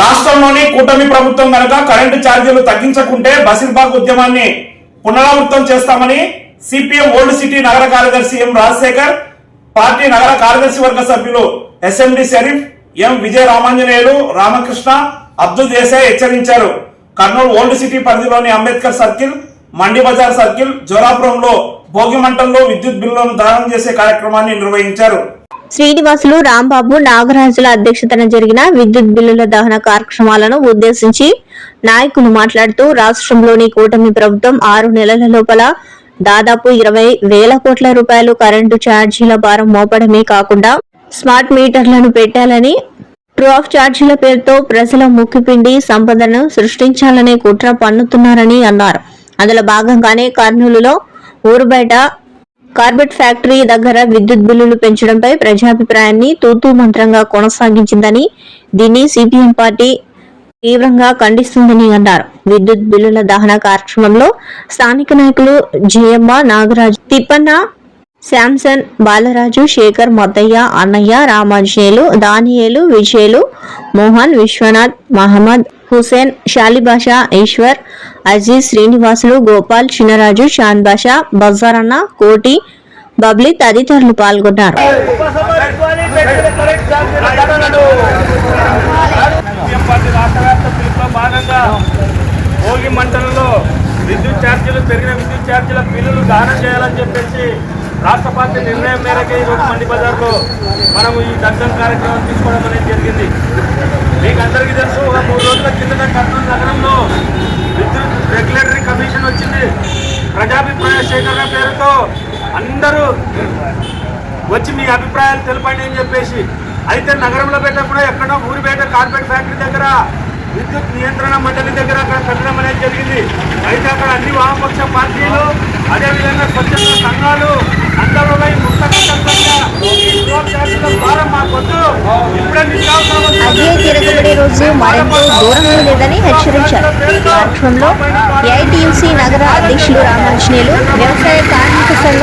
రాష్ట్రంలోని కూటమి ప్రభుత్వం కనుక కరెంటు ఛార్జీలు తగ్గించకుంటే బసిర్బాగ్ ఉద్యమాన్ని పునరావృతం చేస్తామని సిపిఎం ఓల్డ్ సిటీ నగర కార్యదర్శి ఎం రాజశేఖర్ పార్టీ నగర కార్యదర్శి వర్గ సభ్యులు ఎస్ఎండి షరీఫ్ ఎం విజయ రామాంజనేయులు రామకృష్ణ అబ్దుల్ దేశాయ్ హెచ్చరించారు. కర్నూలు ఓల్డ్ సిటీ పరిధిలోని అంబేద్కర్ సర్కిల్ మండి బజార్ సర్కిల్ జోలాపురంలో భోగి మంటల్లో విద్యుత్ బిల్లులను దానం చేసే కార్యక్రమాన్ని నిర్వహించారు. శ్రీనివాసులు రాంబాబు నాగరాజుల అధ్యక్షతన జరిగిన విద్యుత్ బిల్లుల దహన కార్యక్రమాలను ఉద్దేశించి నాయకులు మాట్లాడుతూ రాష్ట్రంలోని కూటమి ప్రభుత్వం ఆరు నెలల లోపల దాదాపు ఇరవై వేల కోట్ల రూపాయలు కరెంటు ఛార్జీల భారం మోపడమే కాకుండా స్మార్ట్ మీటర్లను పెట్టాలని ట్రూ ఆఫ్ ఛార్జీల పేరుతో ప్రజల ముక్కిపిండి సంపదను సృష్టించాలనే కుట్ర పన్నుతున్నారని అన్నారు. అందులో భాగంగానే కర్నూలులో ఊరు బయట కార్బెట్ ఫ్యాక్టరీ దగ్గర విద్యుత్ బిల్లులు పెంచడంపై ప్రజాభిప్రాయాన్ని తూతూ మంత్రంగా కొనసాగించిందని దీన్ని సిపిఎం పార్టీ తీవ్రంగా ఖండిస్తుందని అన్నారు. విద్యుత్ బిల్లుల దహన కార్యక్రమంలో స్థానిక నాయకులు జయమ్మ నాగరాజు తిప్పన్న శాంసన్ బాలరాజు శేఖర్ మొత్తయ్య అన్నయ్య రామాంజనేయులు దానియేలు విజయలు మోహన్ విశ్వనాథ్ మహమ్మద్ హుసేన్ షాలిబాషా ఈశ్వర్ అజీజ్ శ్రీనివాసులు గోపాల్ చినరాజు షాన్ బాషా బజారన్న కోటి బబ్లీ తదితరులు పాల్గొన్నారు. భోగి మంటలలో విద్యుత్ ఛార్జీలు పెరిగిన విద్యుత్ ఛార్జీల బిల్లులు దానం చేయాలని చెప్పేసి రాష్ట్ర పార్టీ నిర్ణయం మేరకు ఈరోజు మండి బజార్లో మనము ఈ దర్శన కార్యక్రమం తీసుకోవడం అనేది జరిగింది. మీకు అందరికీ తెలుసు ఒక మూడు రోజుల కిందట కర్నూలు నగరంలో విద్యుత్ రెగ్యులేటరీ కమిషన్ వచ్చింది. ప్రజాభిప్రాయ సేకరణ పేరుతో అందరూ వచ్చి మీ అభిప్రాయాలు తెలపండి అని చెప్పేసి అయితే నగరంలో పెట్టకుండా ఎక్కడో ఊరి బయట కార్పెట్ ఫ్యాక్టరీ దగ్గర విద్యుత్ నియంత్రణ మండలి దగ్గర అక్కడ పెట్టడం అనేది జరిగింది. అయితే అక్కడ అన్ని వామపక్ష పార్టీలు అదేవిధంగా స్వచ్ఛంద సంఘాలు అందరూ ఈ ముక్త భారం మాకొద్దు. ఇప్పుడే నిత్యావసర తిరగబడే రోజు మరెంతో దూరంలో లేదని హెచ్చరించారు. కార్యక్రమంలో ఏఐటియుసి నగర అధ్యక్షులు రామాంజనేయులు వ్యవసాయ కార్మిక సంఘం